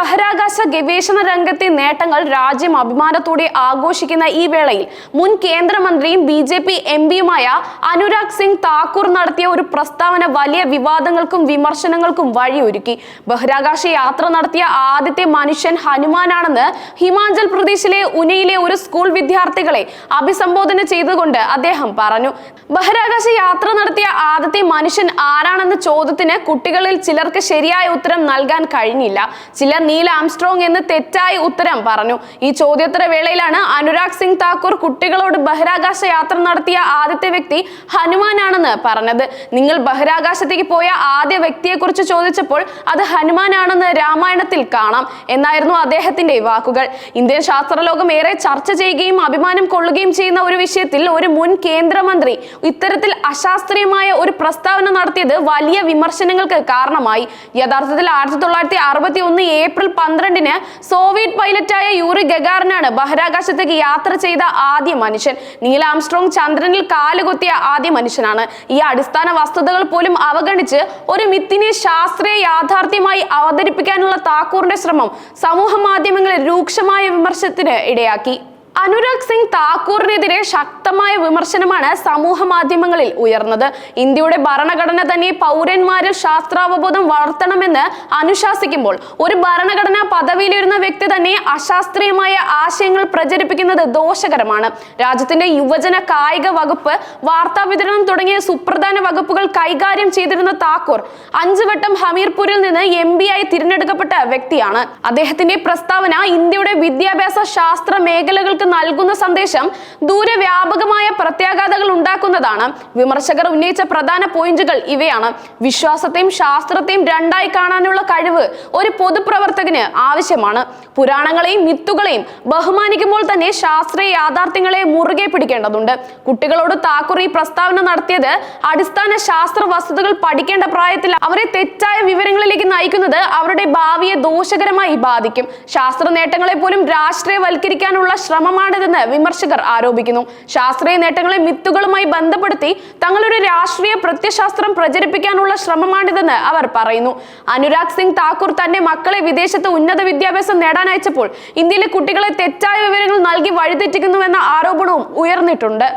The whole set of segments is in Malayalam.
ബഹിരാകാശ ഗവേഷണ രംഗത്തെ നേട്ടങ്ങൾ രാജ്യം അഭിമാനത്തോടെ ആഘോഷിക്കുന്ന ഈ വേളയിൽ മുൻ കേന്ദ്രമന്ത്രിയും ബി ജെ പി എം പിയുമായ അനുരാഗ് സിംഗ് താക്കൂർ നടത്തിയ ഒരു പ്രസ്താവന വലിയ വിവാദങ്ങൾക്കും വിമർശനങ്ങൾക്കും വഴിയൊരുക്കി. ബഹിരാകാശ യാത്ര നടത്തിയ ആദ്യത്തെ മനുഷ്യൻ ഹനുമാനാണെന്ന് ഹിമാചൽ പ്രദേശിലെ ഉനയിലെ ഒരു സ്കൂൾ വിദ്യാർത്ഥികളെ അഭിസംബോധന ചെയ്തുകൊണ്ട് അദ്ദേഹം പറഞ്ഞു. ബഹിരാകാശ യാത്ര നടത്തിയ ആദ്യത്തെ മനുഷ്യൻ ആരാണെന്ന ചോദ്യത്തിന് കുട്ടികളിൽ ചിലർക്ക് ശരിയായ ഉത്തരം നൽകാൻ കഴിഞ്ഞില്ല. ചിലർ നീൽ ആംസ്ട്രോങ് എന്ന് തെറ്റായി ഉത്തരം പറഞ്ഞു. ഈ ചോദ്യോത്തര വേളയിലാണ് അനുരാഗ് സിംഗ് താക്കൂർ കുട്ടികളോട് ബഹിരാകാശ യാത്ര നടത്തിയ ആദ്യത്തെ വ്യക്തി ഹനുമാനാണെന്ന് പറഞ്ഞത്. നിങ്ങൾ ബഹിരാകാശത്തേക്ക് പോയ ആദ്യ വ്യക്തിയെക്കുറിച്ച് ചോദിച്ചപ്പോൾ അത് ഹനുമാനാണെന്ന് രാമായണത്തിൽ കാണാം എന്നായിരുന്നു അദ്ദേഹത്തിന്റെ വാക്കുകൾ. ഇന്ത്യൻ ശാസ്ത്രലോകം ഏറെ ചർച്ച ചെയ്യുകയും അഭിമാനം കൊള്ളുകയും ചെയ്യുന്ന ഒരു വിഷയത്തിൽ ഒരു മുൻ കേന്ദ്രമന്ത്രി ഇത്തരത്തിൽ അശാസ്ത്രീയമായ ഒരു പ്രസ്താവന നടത്തിയത് വലിയ വിമർശനങ്ങൾക്ക് കാരണമായി. യഥാർത്ഥത്തിൽ ആയിരത്തി തൊള്ളായിരത്തി അറുപത്തി ഒന്ന് ഏപ്രിൽ പന്ത്രണ്ടിന് സോവിയറ്റ് പൈലറ്റായ യൂറി ഗഗാറിനാണ് ബഹിരാകാശത്തേക്ക് യാത്ര ചെയ്ത ആദ്യ മനുഷ്യൻ. നീൽ ആംസ്ട്രോങ് ചന്ദ്രനിൽ കാലുകുത്തിയ ആദ്യ മനുഷ്യനാണ്. ഈ അടിസ്ഥാന വസ്തുതകൾ പോലും അവഗണിച്ച് ഒരു മിത്തിനെ ശാസ്ത്രീയ യാഥാർത്ഥ്യമായി അവതരിപ്പിക്കാനുള്ള താക്കൂറിന്റെ ശ്രമം സമൂഹ മാധ്യമങ്ങളിൽ രൂക്ഷമായ വിമർശനത്തിന് ഇടയാക്കി. അനുരാഗ് സിംഗ് താക്കൂറിനെതിരെ ശക്തമായ വിമർശനമാണ് സമൂഹ മാധ്യമങ്ങളിൽ ഉയർന്നത്. ഇന്ത്യയുടെ ഭരണഘടന തന്നെ പൗരന്മാരിൽ ശാസ്ത്രാവബോധം വളർത്തണമെന്ന് അനുശാസിക്കുമ്പോൾ ഒരു ഭരണഘടനാ പദവിയിലിരുന്ന വ്യക്തി തന്നെ അശാസ്ത്രീയമായ ആശയങ്ങൾ പ്രചരിപ്പിക്കുന്നത് ദോഷകരമാണ്. രാജ്യത്തിന്റെ യുവജന കായിക വകുപ്പ് വാർത്താ വിതരണം തുടങ്ങിയ സുപ്രധാന വകുപ്പുകൾ കൈകാര്യം ചെയ്തിരുന്ന താക്കൂർ അഞ്ചു വട്ടം ഹമീർപൂരിൽ നിന്ന് എം പി ആയി തിരഞ്ഞെടുക്കപ്പെട്ട വ്യക്തിയാണ്. അദ്ദേഹത്തിന്റെ പ്രസ്താവന ഇന്ത്യയുടെ വിദ്യാഭ്യാസ ശാസ്ത്ര മേഖലകൾക്ക് നൽകുന്ന സന്ദേശം ദൂരവ്യാപകമായ പ്രത്യാഘാതകൾ ഉണ്ടാക്കുന്നതാണ്. വിമർശകർ ഉന്നയിച്ച പ്രധാന പോയിന്റുകൾ ഇവയാണ്. വിശ്വാസത്തെയും ശാസ്ത്രത്തെയും രണ്ടായി കാണാനുള്ള കഴിവ് ഒരു പൊതുപ്രവർത്തകന് ആവശ്യമാണ്. പുരാണങ്ങളെയും മിത്തുകളെയും ബഹുമാനിക്കുമ്പോൾ തന്നെ ശാസ്ത്രീയ യാഥാർത്ഥ്യങ്ങളെ മുറുകെ പിടിക്കേണ്ടതുണ്ട്. കുട്ടികളോട് താക്കൂർ ഈ പ്രസ്താവന നടത്തിയത് അടിസ്ഥാന ശാസ്ത്ര വസ്തുതകൾ പഠിക്കേണ്ട പ്രായത്തിൽ അവരെ തെറ്റായ വിവരങ്ങളിലേക്ക് നയിക്കുന്നത് അവരുടെ ഭാവിയെ ദോഷകരമായി ബാധിക്കും. ശാസ്ത്ര നേട്ടങ്ങളെ പോലും രാഷ്ട്രീയവൽക്കരിക്കാനുള്ള ശ്രമമാണിതെന്ന് വിമർശകർ ആരോപിക്കുന്നു. ശാസ്ത്രീയ നേട്ടങ്ങളെ മിത്തുകളുമായി ബന്ധപ്പെടുത്തി തങ്ങളൊരു രാഷ്ട്രീയ പ്രത്യശാസ്ത്രം പ്രചരിപ്പിക്കാനുള്ള ശ്രമമാണിതെന്ന് അവർ പറയുന്നു. അനുരാഗ് സിംഗ് താക്കൂർ തന്റെ മക്കളെ വിദേശത്ത് ഉന്നത വിദ്യാഭ്യാസം നേടാൻ അയച്ചപ്പോൾ ഇന്ത്യയിലെ കുട്ടികളെ തെറ്റായ വിവരങ്ങൾ നൽകി വഴിതെറ്റിക്കുന്നുവെന്ന ആരോപണവും ഉയർന്നിട്ടുണ്ട്.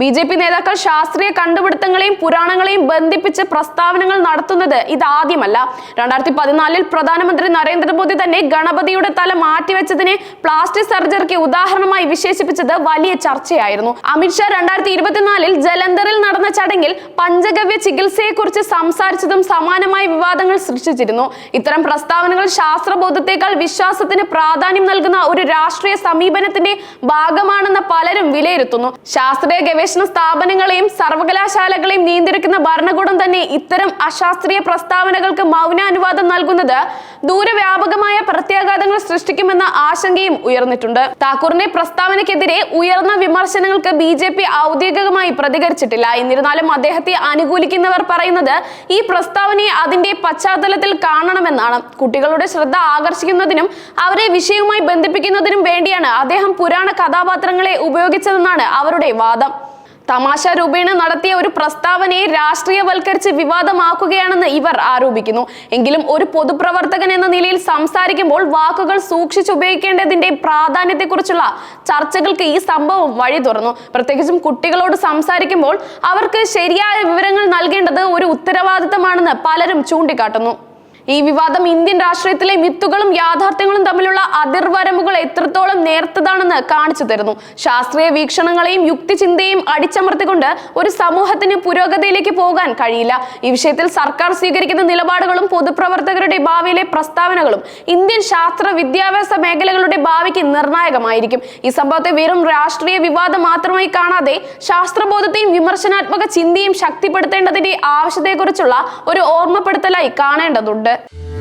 ബി ജെ പി നേതാക്കൾ ശാസ്ത്രീയ കണ്ടുപിടുത്തങ്ങളെയും പുരാണങ്ങളെയും ബന്ധിപ്പിച്ച് പ്രസ്താവനകൾ നടത്തുന്നത് ഇതാദ്യമല്ല. രണ്ടായിരത്തി പതിനാലിൽ പ്രധാനമന്ത്രി നരേന്ദ്രമോദി തന്നെ ഗണപതിയുടെ തല മാറ്റിവെച്ചതിനെ പ്ലാസ്റ്റിക് സർജറിക്ക് ഉദാഹരണമായി വിശേഷിപ്പിച്ചത് വലിയ ചർച്ചയായിരുന്നു. അമിത്ഷാ രണ്ടായിരത്തി ഇരുപത്തിനാലിൽ ജലന്ധറിൽ നടന്ന ചടങ്ങിൽ പഞ്ചഗവ്യ ചികിത്സയെക്കുറിച്ച് സംസാരിച്ചതും സമാനമായ വിവാദങ്ങൾ സൃഷ്ടിച്ചിരുന്നു. ഇത്തരം പ്രസ്താവനകൾ ശാസ്ത്രബോധത്തെക്കാൾ വിശ്വാസത്തിന് പ്രാധാന്യം നൽകുന്ന ഒരു രാഷ്ട്രീയ സമീപനത്തിന്റെ ഭാഗമാണെന്ന് പലരും വിലയിരുത്തുന്നു. ശാസ്ത്രീയ സ്ഥാപനങ്ങളെയും സർവകലാശാലകളെയും നിയന്ത്രിക്കുന്ന ഭരണകൂടം തന്നെ ഇത്തരം അശാസ്ത്രീയ പ്രസ്താവനകൾക്ക് മൗനാനുവാദം നൽകുന്നത് ദൂരവ്യാപകമായ പ്രത്യാഘാതങ്ങൾ സൃഷ്ടിക്കുമെന്ന ആശങ്കയും ഉയർന്നിട്ടുണ്ട്. താക്കൂറിന്റെ പ്രസ്താവനയ്ക്കെതിരെ ഉയർന്ന വിമർശനങ്ങൾക്ക് ബി ജെ പി ഔദ്യോഗികമായി പ്രതികരിച്ചിട്ടില്ല. എന്നിരുന്നാലും അദ്ദേഹത്തെ അനുകൂലിക്കുന്നവർ പറയുന്നത് ഈ പ്രസ്താവനയെ അതിന്റെ പശ്ചാത്തലത്തിൽ കാണണമെന്നാണ്. കുട്ടികളുടെ ശ്രദ്ധ ആകർഷിക്കുന്നതിനും അവരെ വിഷയവുമായി ബന്ധിപ്പിക്കുന്നതിനും വേണ്ടിയാണ് അദ്ദേഹം പുരാണ കഥാപാത്രങ്ങളെ ഉപയോഗിച്ചതെന്നാണ് അവരുടെ വാദം. തമാശ രൂപേണ നടത്തിയ ഒരു പ്രസ്താവനയെ രാഷ്ട്രീയവൽക്കരിച്ച് വിവാദമാക്കുകയാണെന്ന് ഇവർ ആരോപിക്കുന്നു. എങ്കിലും ഒരു പൊതുപ്രവർത്തകൻ എന്ന നിലയിൽ സംസാരിക്കുമ്പോൾ വാക്കുകൾ സൂക്ഷിച്ചുപയോഗിക്കേണ്ടതിന്റെ പ്രാധാന്യത്തെക്കുറിച്ചുള്ള ചർച്ചകൾക്ക് ഈ സംഭവം വഴി തുറന്നു. പ്രത്യേകിച്ചും കുട്ടികളോട് സംസാരിക്കുമ്പോൾ അവർക്ക് ശരിയായ വിവരങ്ങൾ നൽകേണ്ടത് ഒരു ഉത്തരവാദിത്തമാണെന്ന് പലരും ചൂണ്ടിക്കാട്ടുന്നു. ഈ വിവാദം ഇന്ത്യൻ രാഷ്ട്രീയത്തിലെ മിത്തുകളും യാഥാർത്ഥ്യങ്ങളും തമ്മിലുള്ള അതിർവരമ്പുകൾ എത്രത്തോളം നേർത്തതാണെന്ന് കാണിച്ചു തരുന്നു. ശാസ്ത്രീയ വീക്ഷണങ്ങളെയും യുക്തിചിന്തയും അടിച്ചമർത്തിക്കൊണ്ട് ഒരു സമൂഹത്തിന് പുരോഗതിയിലേക്ക് പോകാൻ കഴിയില്ല. ഈ വിഷയത്തിൽ സർക്കാർ സ്വീകരിക്കുന്ന നിലപാടുകളും പൊതുപ്രവർത്തകരുടെ ഭാവിയിലെ പ്രസ്താവനകളും ഇന്ത്യൻ ശാസ്ത്ര വിദ്യാഭ്യാസ മേഖലകളുടെ ഭാവിക്ക് നിർണായകമായിരിക്കും. ഈ സംഭവത്തെ വെറും രാഷ്ട്രീയ വിവാദം മാത്രമായി കാണാതെ ശാസ്ത്രബോധത്തെയും വിമർശനാത്മക ചിന്തയും ശക്തിപ്പെടുത്തേണ്ടതിന്റെ ആവശ്യത്തെക്കുറിച്ചുള്ള ഒരു ഓർമ്മപ്പെടുത്തലായി കാണേണ്ടതുണ്ട്. Até!